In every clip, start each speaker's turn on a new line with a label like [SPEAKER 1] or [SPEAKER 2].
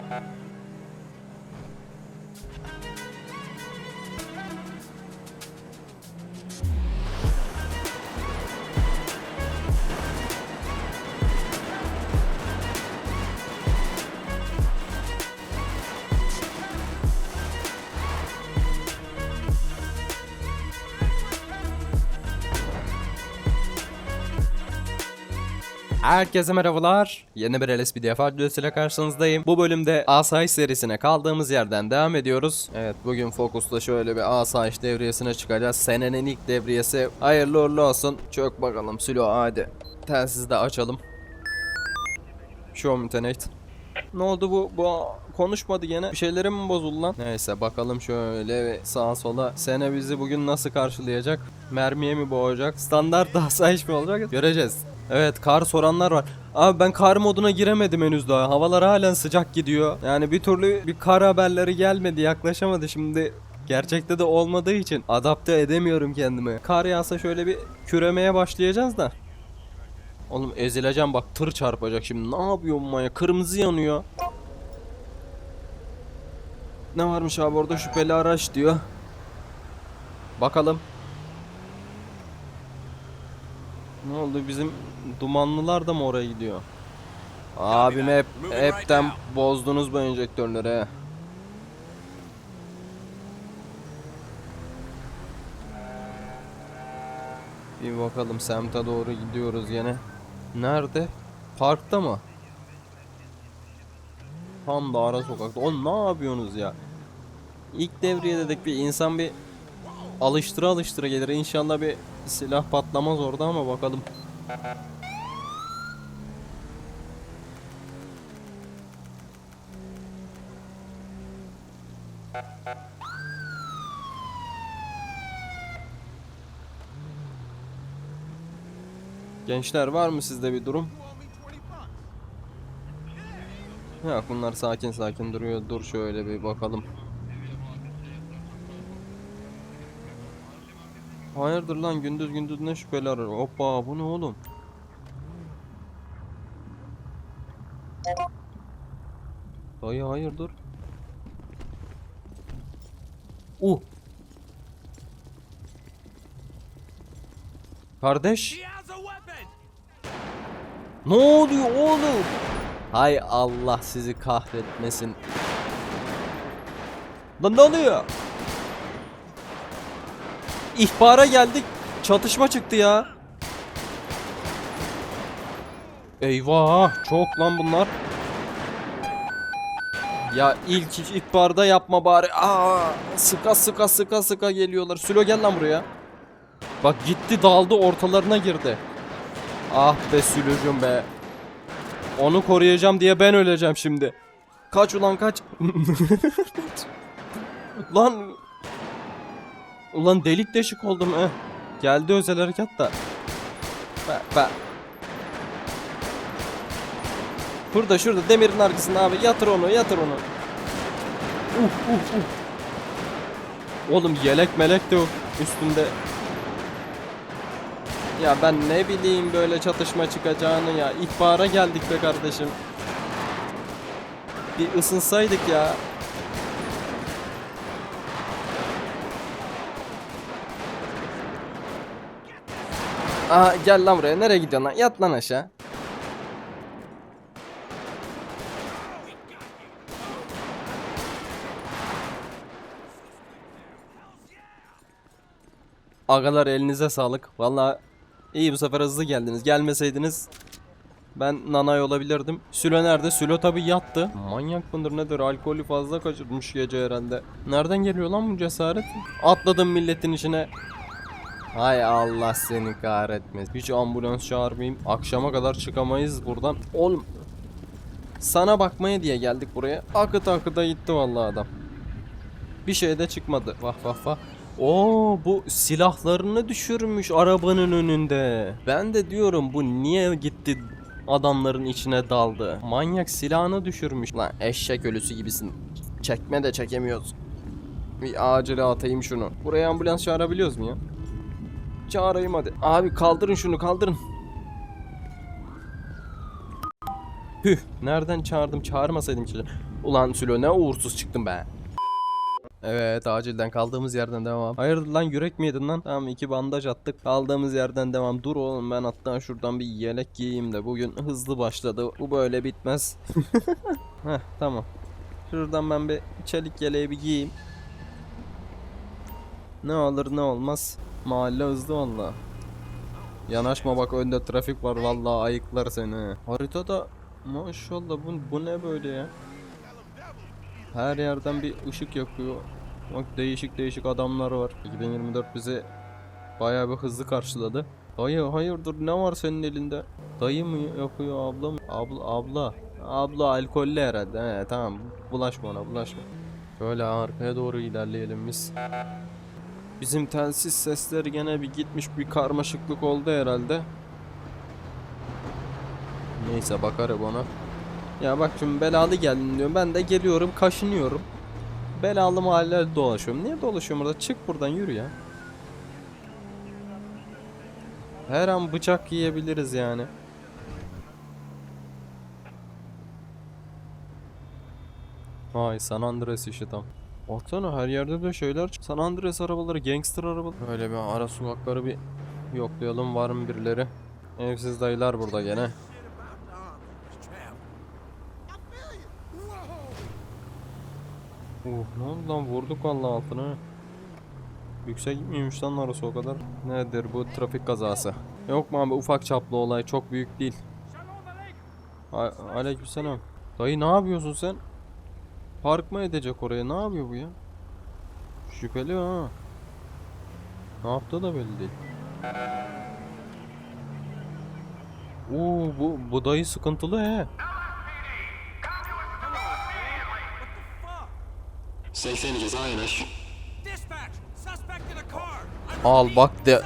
[SPEAKER 1] Thank you. Herkese merhabalar. Yeni bir LSPDF videosuyla karşınızdayım. Bu bölümde Asayiş serisine kaldığımız yerden devam ediyoruz. Evet bugün Focus'ta şöyle bir Asayiş devriyesine çıkacağız. Senenin ilk devriyesi. Hayırlı uğurlu olsun. Çök bakalım Sülo hadi. Telsizi de açalım. Show tonight. Ne oldu bu? Bu konuşmadı gene. Bir şeylerim mi bozuldu lan? Neyse bakalım şöyle sağa sola. Sene bizi bugün nasıl karşılayacak? Mermiye mi boğacak? Standart asayiş mi olacak? Göreceğiz. Evet kar soranlar var. Abi ben kar moduna giremedim henüz daha. Havalar halen sıcak gidiyor. Yani bir türlü bir kar haberleri gelmedi, yaklaşamadı. Şimdi gerçekte de olmadığı için adapte edemiyorum kendimi. Kar yağsa şöyle bir küremeye başlayacağız da. Oğlum ezileceğim bak tır çarpacak şimdi. Ne yapıyor bu manyak? Kırmızı yanıyor. Ne varmış abi orada şüpheli araç diyor. Bakalım. Ne oldu bizim dumanlılar da mı oraya gidiyor? Abim hep hepten bozdunuz bu enjektörleri he. Bir bakalım semte doğru gidiyoruz yine. Nerede? Parkta mı? Tam da ara sokakta. Oğlum ne yapıyorsunuz ya? İlk devreye dedik bir insan bir alıştıra alıştıra gelir. İnşallah bir silah patlamaz orada ama bakalım. Gençler var mı sizde bir durum? Ya bunlar sakin sakin duruyor. Dur şöyle bir bakalım. Hayırdır lan gündüz gündüz ne şüpheli arar. Hoppa bu ne oğlum? Dayı hayırdır? Uh. Kardeş. Ne oluyor oğlum? Hay Allah sizi kahretmesin. Lan ne oluyor? İhbara geldik. Çatışma çıktı ya. Eyvah, çok lan bunlar. Ya ilk ihbarda yapma bari. Aa, sıka sıka sıka sıka geliyorlar. Sülo gel lan buraya. Bak gitti daldı ortalarına girdi. Ah be Sülücüm be. Onu koruyacağım diye ben öleceğim şimdi. Kaç ulan kaç. lan. Ulan delik deşik oldum eh. Geldi özel harekat da. Be, be. Burada şurada demirin arkasında abi yatır onu yatır onu. Uh uh uh. Oğlum yelek melek de yok üstünde. Ya ben ne bileyim böyle çatışma çıkacağını ya. İhbara geldik be kardeşim. Bir ısınsaydık ya. Aa gel lan buraya. Nereye gidiyorsun lan? Yat lan aşağı. Agalar elinize sağlık. Valla iyi bu sefer hızlı geldiniz. Gelmeseydiniz ben nanay olabilirdim. Sülo nerede? Sülo tabi yattı. Manyak mıdır nedir? Alkolü fazla kaçırmış gece herhalde. Nereden geliyor lan bu cesaret? Atladım milletin içine. Hay Allah seni kahretmesin. Hiç ambulans çağırmayayım. Akşama kadar çıkamayız buradan. Oğlum. Sana bakmaya diye geldik buraya. Akıt akıta gitti vallahi adam. Bir şey de çıkmadı. Vah vah vah. Oo bu silahlarını düşürmüş arabanın önünde. Ben de diyorum bu niye gitti adamların içine daldı. Manyak silahını düşürmüş. Lan eşek ölüsü gibisin. Çekme de çekemiyoruz. Bir acele atayım şunu. Buraya ambulans çağırabiliyoruz mu ya? Çağırayım hadi. Abi kaldırın şunu kaldırın. Hüh nereden çağırdım çağırmasaydım çocuğu. Ulan Sülo ne uğursuz çıktım be. Evet acilden kaldığımız yerden devam. Hayırdır lan yürek mi yedin lan? Tamam iki bandaj attık. Kaldığımız yerden devam. Dur oğlum ben hatta şuradan bir yelek giyeyim de bugün hızlı başladı. Bu böyle bitmez. Heh tamam. Şuradan ben bir çelik yeleği bir giyeyim. Ne olur ne olmaz. Mahalle hızlı valla. Yanaşma bak önde trafik var vallahi ayıklar seni. Haritada maşallah bu, bu ne böyle ya? Her yerden bir ışık yakıyor. Bak değişik değişik adamlar var. 2024 bizi bayağı bir hızlı karşıladı. Dayı hayırdır ne var senin elinde? Dayı mı yakıyor abla mı? Abla abla. Abla alkollü herhalde. He tamam bulaşma ona bulaşma. Şöyle arkaya doğru ilerleyelim biz. Bizim telsiz sesleri gene bir gitmiş bir karmaşıklık oldu herhalde. Neyse bakarım ona. Ya bak şimdi belalı geldin diyorum. Ben de geliyorum kaşınıyorum. Belalı mahallelerde dolaşıyorum. Niye dolaşıyorum burada? Çık buradan yürü ya. Her an bıçak yiyebiliriz yani. Vay San Andreas işi tam. Baksana her yerde de şeyler San Andreas arabaları, gangster arabaları. Böyle bir ara sokakları bir yoklayalım var mı birileri? Evsiz dayılar burada gene. Uh, ne oldu lan vurduk vallahi altına. Yüksek gitmiyormuş lan arası o kadar. Nedir bu trafik kazası? Yok mu abi ufak çaplı olay çok büyük değil. A Aleykümselam. Dayı ne yapıyorsun sen? Park mı edecek oraya? Ne yapıyor bu ya? Şüpheli ha. Ne yaptığı da belli değil. Oo bu bu dayı sıkıntılı he.
[SPEAKER 2] 82 sağa iniş.
[SPEAKER 3] Dispatch! Suspect in a car!
[SPEAKER 1] Al bak de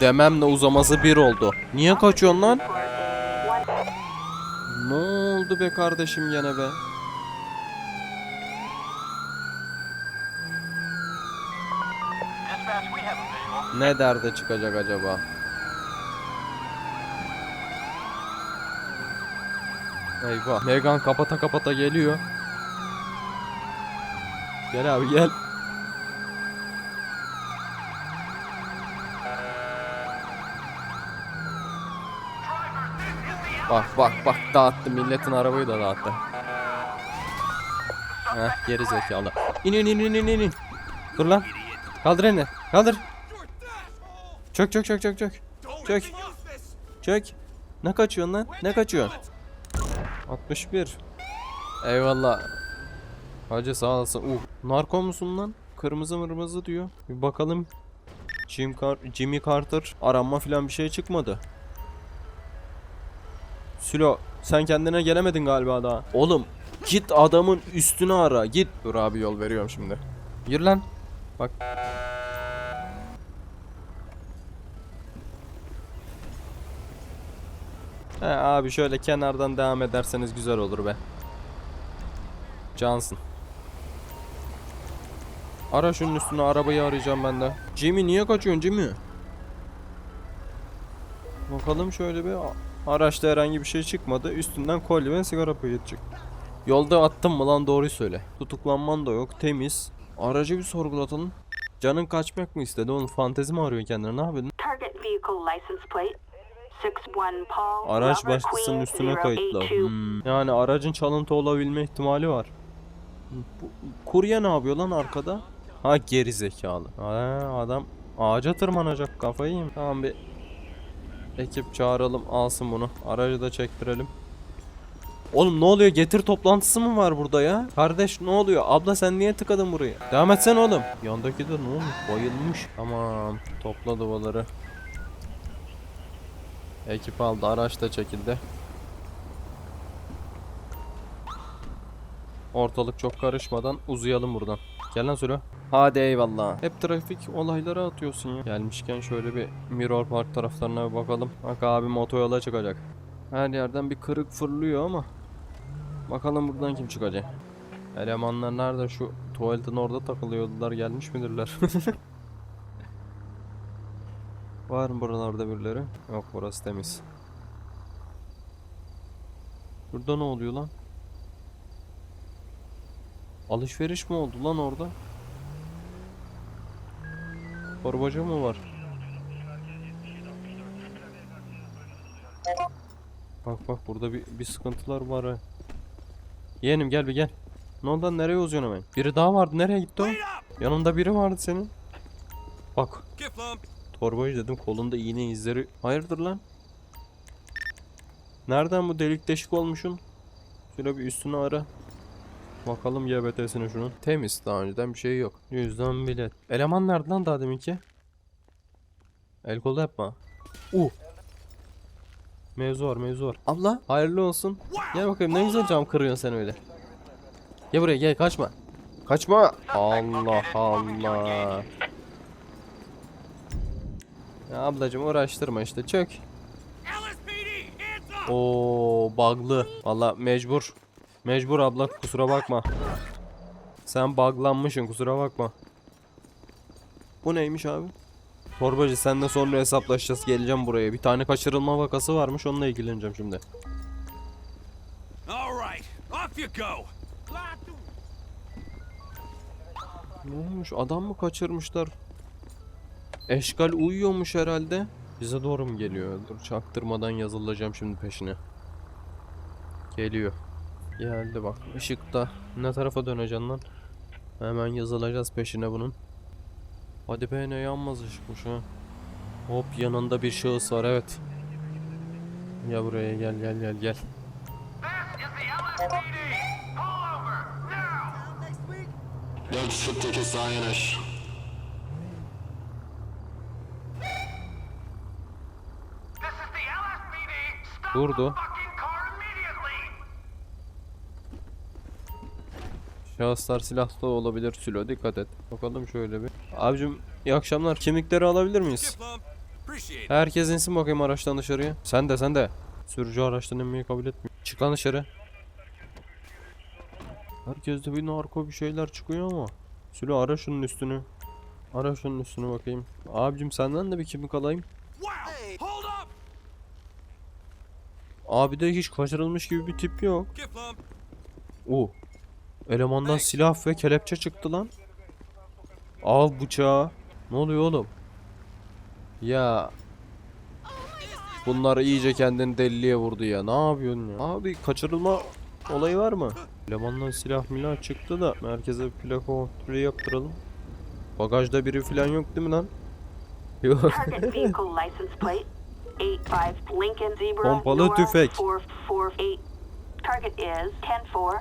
[SPEAKER 1] dememle uzaması bir oldu. Niye kaçıyorsun lan? Ne oldu be kardeşim gene be? Ne derde çıkacak acaba? Eyvah. Megan kapata kapata geliyor. Gel abi gel. Bak bak bak dağıttı milletin arabayı da dağıttı. Heh geri zekalı. İn in in in in in. Dur lan. Kaldır elini. Kaldır. Çök çök çök çök çök. Çök. Çök. Ne kaçıyorsun lan? Ne kaçıyorsun? 61. Eyvallah. Hacı sağ olasın. Uh, narko musun lan? Kırmızı mırmızı diyor. Bir bakalım. Jim Car Jimmy Carter aranma falan bir şey çıkmadı. Sülo sen kendine gelemedin galiba daha. Oğlum git adamın üstünü ara git. Dur abi yol veriyorum şimdi. Yürü lan. Bak. He abi şöyle kenardan devam ederseniz güzel olur be. Cansın. Ara şunun üstüne arabayı arayacağım ben de. Jimmy niye kaçıyorsun Jimmy? Bakalım şöyle bir araçta herhangi bir şey çıkmadı. Üstünden kolye sigara paketi çıktı. Yolda attım mı lan doğruyu söyle. Tutuklanman da yok temiz. Aracı bir sorgulatalım. Canın kaçmak mı istedi oğlum fantezi mi arıyor kendine ne yapıyorsun?
[SPEAKER 4] Target vehicle license plate 61 Paul
[SPEAKER 1] Araç başkasının üstüne kayıtlı.
[SPEAKER 4] 082.
[SPEAKER 1] Hmm. Yani aracın çalıntı olabilme ihtimali var. Bu, kurye ne yapıyor lan arkada? Ha geri zekalı. Ha, adam ağaca tırmanacak kafayı yiyeyim. Tamam bir ekip çağıralım alsın bunu. Aracı da çektirelim. Oğlum ne oluyor? Getir toplantısı mı var burada ya? Kardeş ne oluyor? Abla sen niye tıkadın burayı? Devam etsene oğlum. Yandaki de ne olmuş? Bayılmış. Tamam. Topla duvaları. Ekip aldı. Araç da çekildi. Ortalık çok karışmadan uzayalım buradan. Gel lan Sülü. Hadi eyvallah. Hep trafik olayları atıyorsun ya. Gelmişken şöyle bir Mirror Park taraflarına bir bakalım. Bak abim otoyola çıkacak. Her yerden bir kırık fırlıyor ama. Bakalım buradan kim çıkacak. Elemanlar nerede şu tuvaletin orada takılıyordular gelmiş midirler? Var mı buralarda birileri? Yok burası temiz. Burada ne oluyor lan? Alışveriş mi oldu lan orada? Torbacı mı var? Bak bak burada bir, bir sıkıntılar var ha. Yeğenim gel bir gel. Ne oldu nereye uzuyorsun hemen? Biri daha vardı nereye gitti o? Yanında biri vardı senin. Bak Torbacı dedim kolunda iğne izleri. Hayırdır lan? Nereden bu delik deşik olmuşun? Şöyle bir üstünü ara. Bakalım YBT'sine şunun. Temiz daha önceden bir şey yok. Yüzden bilet. Eleman nerede lan daha deminki? El kolu yapma. Uh. Mevzu var mevzu var. Abla hayırlı olsun. Gel bakayım ne güzel cam kırıyorsun sen öyle. Gel buraya gel kaçma. Kaçma. Allah Allah. Ya ablacım uğraştırma işte çök. Oo bug'lı. Valla mecbur. Mecbur abla kusura bakma. Sen buglanmışsın kusura bakma. Bu neymiş abi? Torbacı senle sonra hesaplaşacağız geleceğim buraya. Bir tane kaçırılma vakası varmış onunla ilgileneceğim şimdi. Ne olmuş adam mı kaçırmışlar? Eşkal uyuyormuş herhalde. Bize doğru mu geliyor? Dur çaktırmadan yazılacağım şimdi peşine. Geliyor. Geldi bak ışıkta. Ne tarafa döneceksin lan? Hemen yazılacağız peşine bunun. Hadi be ne yanmaz ışıkmış ha. Hop yanında bir şahıs var evet. Ya buraya gel gel gel gel.
[SPEAKER 2] Dört fıttaki sağa yanaş.
[SPEAKER 1] Durdu. Şahıslar silahlı olabilir Sülo dikkat et. Bakalım şöyle bir. Abicim iyi akşamlar. Kimlikleri alabilir miyiz? Herkes insin bakayım araçtan dışarıya. Sen de sen de. Sürücü araçtan inmeyi kabul etmiyor. Çık lan dışarı. Herkeste bir narko bir şeyler çıkıyor ama. Sülo ara şunun üstünü. Ara şunun üstünü bakayım. Abicim senden de bir kimlik alayım. Abi de hiç kaçırılmış gibi bir tip yok. Oo. Elemandan silah ve kelepçe çıktı lan. Al bıçağı. Ne oluyor oğlum? Ya. Bunlar iyice kendini deliliğe vurdu ya. Ne yapıyorsun ya? Abi kaçırılma olayı var mı? Elemandan silah milah çıktı da merkeze bir plaka kontrolü yaptıralım. Bagajda biri falan yok değil mi lan? Yok.
[SPEAKER 4] Target vehicle license plate 85 Lincoln Zebra
[SPEAKER 1] Pompalı tüfek.
[SPEAKER 4] 448. Target is 10-4.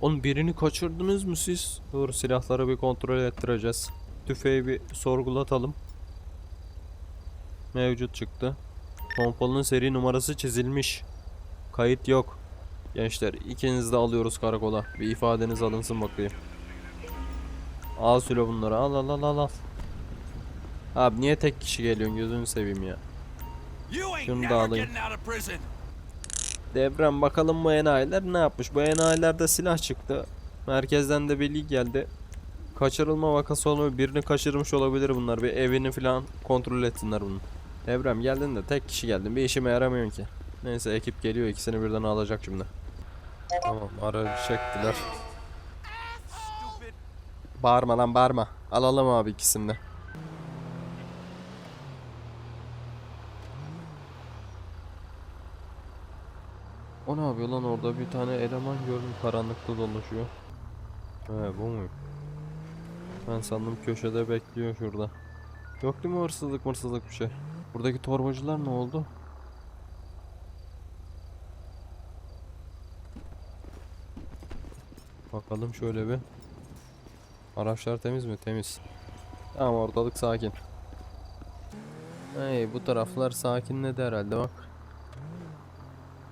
[SPEAKER 1] Onun birini kaçırdınız mı siz? Dur silahları bir kontrol ettireceğiz. Tüfeği bir sorgulatalım. Mevcut çıktı. Pompalının seri numarası çizilmiş. Kayıt yok. Gençler ikiniz de alıyoruz karakola. Bir ifadeniz alınsın bakayım. Al Sülo bunları al al al al al. Abi niye tek kişi geliyorsun gözünü seveyim ya. Şunu da alayım. Devrem bakalım bu enayiler ne yapmış? Bu enayilerde silah çıktı. Merkezden de bilgi geldi. Kaçırılma vakası olmuyor. Birini kaçırmış olabilir bunlar. Bir evini falan kontrol etsinler bunun. Devrem geldin de tek kişi geldin. Bir işime yaramıyorsun ki. Neyse ekip geliyor. ikisini birden alacak şimdi. Tamam aracı çektiler. Bağırma lan bağırma. Alalım abi ikisini de. O ne yapıyor lan orada bir tane eleman gördüm karanlıkta dolaşıyor. He bu mu? Ben sandım köşede bekliyor şurada. Yok değil mi hırsızlık mırsızlık bir şey? Buradaki torbacılar ne oldu? Bakalım şöyle bir. Araçlar temiz mi? Temiz. Tamam ortalık sakin. Hey bu taraflar sakinledi herhalde bak.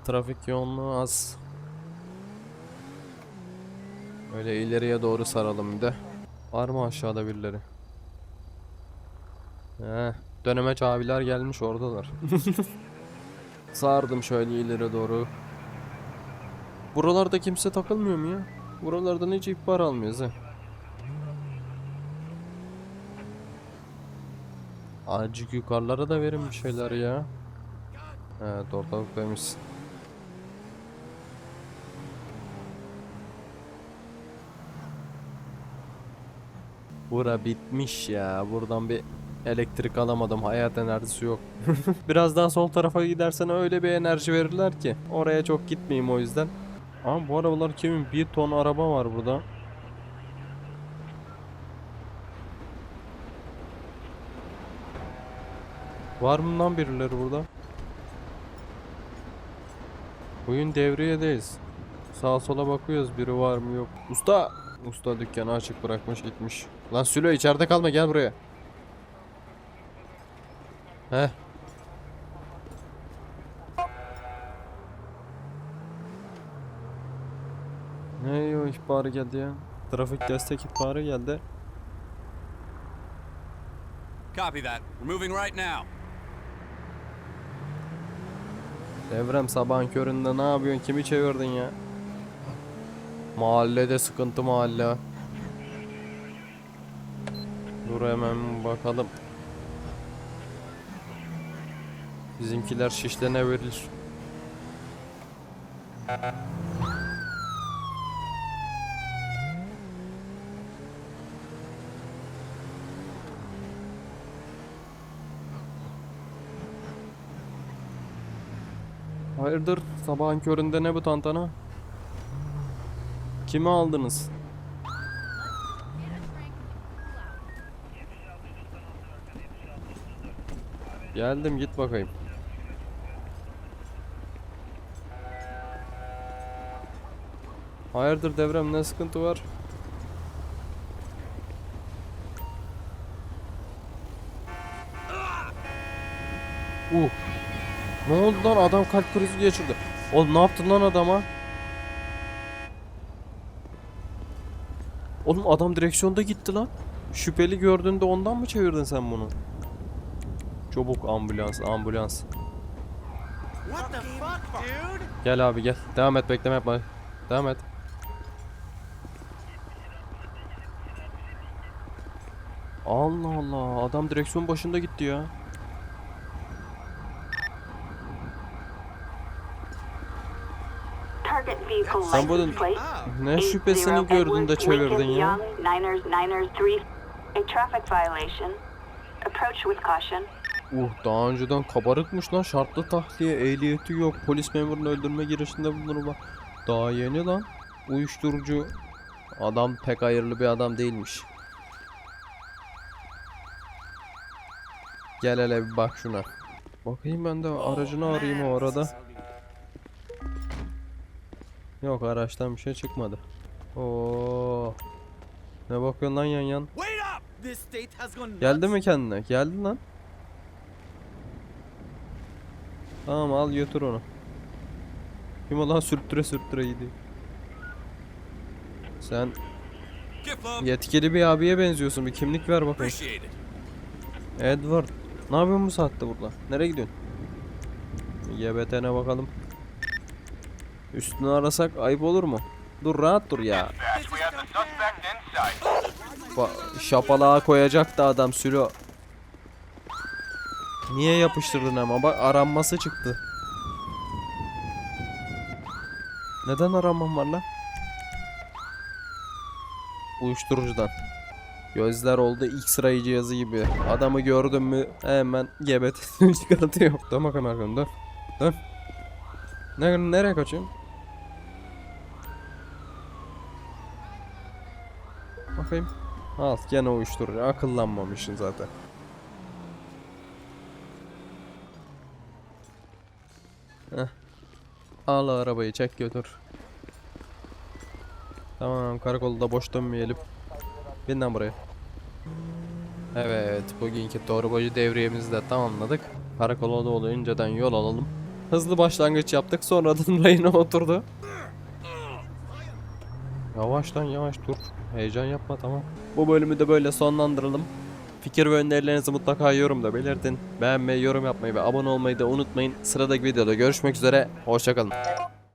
[SPEAKER 1] Trafik yoğunluğu az. Öyle ileriye doğru saralım bir de. Var mı aşağıda birileri? He, dönemeç abiler gelmiş oradalar. Sardım şöyle ileri doğru. Buralarda kimse takılmıyor mu ya? Buralardan hiç ihbar almıyoruz he. Azıcık yukarılara da verin bir şeyler ya. Evet ortalık Bura bitmiş ya. Buradan bir elektrik alamadım. Hayat enerjisi yok. Biraz daha sol tarafa gidersen öyle bir enerji verirler ki. Oraya çok gitmeyeyim o yüzden. Ama bu arabalar kimin? Bir ton araba var burada. Var mı lan birileri burada? Bugün devriyedeyiz. Sağa sola bakıyoruz biri var mı yok. Usta! Usta dükkanı açık bırakmış gitmiş. Lan Sülo içeride kalma gel buraya. Heh. Ne o ihbarı geldi ya? Trafik destek ihbarı geldi.
[SPEAKER 3] Copy that. We're moving right now.
[SPEAKER 1] Devrem sabahın köründe ne yapıyorsun? Kimi çevirdin ya? Mahallede sıkıntı mahalle. Dur hemen bakalım. Bizimkiler şişlenebilir. Hayırdır sabahın köründe ne bu tantana? Kimi aldınız? Geldim git bakayım. Hayırdır devrem ne sıkıntı var? Uh. Ne oldu lan adam kalp krizi geçirdi. Oğlum ne yaptın lan adama? Oğlum adam direksiyonda gitti lan. Şüpheli gördüğünde ondan mı çevirdin sen bunu? Çabuk ambulans ambulans. Gel abi gel. Devam et bekleme yapma. Devam et. Allah Allah adam direksiyon başında gitti ya.
[SPEAKER 4] Target vehicle
[SPEAKER 1] Sen bunun ne şüphesini gördün de çevirdin ya?
[SPEAKER 4] Young, Niners, Niners 3. A traffic violation. Approach with caution.
[SPEAKER 1] Uh daha önceden kabarıkmış lan şartlı tahliye ehliyeti yok polis memurunu öldürme girişinde bulunma daha yeni lan uyuşturucu adam pek hayırlı bir adam değilmiş gel hele bir bak şuna bakayım ben de aracını arayayım o arada yok araçtan bir şey çıkmadı Oo ne bakıyorsun lan yan yan Geldi mi kendine? Geldi lan. Tamam al götür onu. Kim lan sürttüre sürttüre gidiyor. Sen yetkili bir abiye benziyorsun. Bir kimlik ver bakayım. Edward. Ne yapıyorsun bu saatte burada? Nereye gidiyorsun? YBT'ne bakalım. Üstünü arasak ayıp olur mu? Dur rahat dur ya. Ba- şapalağa koyacak da adam Sülo. Niye yapıştırdın ama bak aranması çıktı. Neden aranmam var lan? Uyuşturucudan. Gözler oldu X-ray cihazı gibi. Adamı gördün mü hemen gebet çıkartıyor. Dön bakalım arkadan dön. Dön. Ne, nereye kaçıyorsun? Bakayım. Al gene uyuşturucu. Akıllanmamışsın zaten. Heh. Al arabayı çek götür. Tamam karakolda boş dönmeyelim. Bin lan buraya. Evet bugünkü torbacı devriyemizi de tamamladık. Karakola doğru önceden yol alalım. Hızlı başlangıç yaptık sonradan rayına oturdu. Yavaş lan yavaş dur. Heyecan yapma tamam. Bu bölümü de böyle sonlandıralım. Fikir ve önerilerinizi mutlaka yorumda belirtin. Beğenmeyi, yorum yapmayı ve abone olmayı da unutmayın. Sıradaki videoda görüşmek üzere. Hoşçakalın.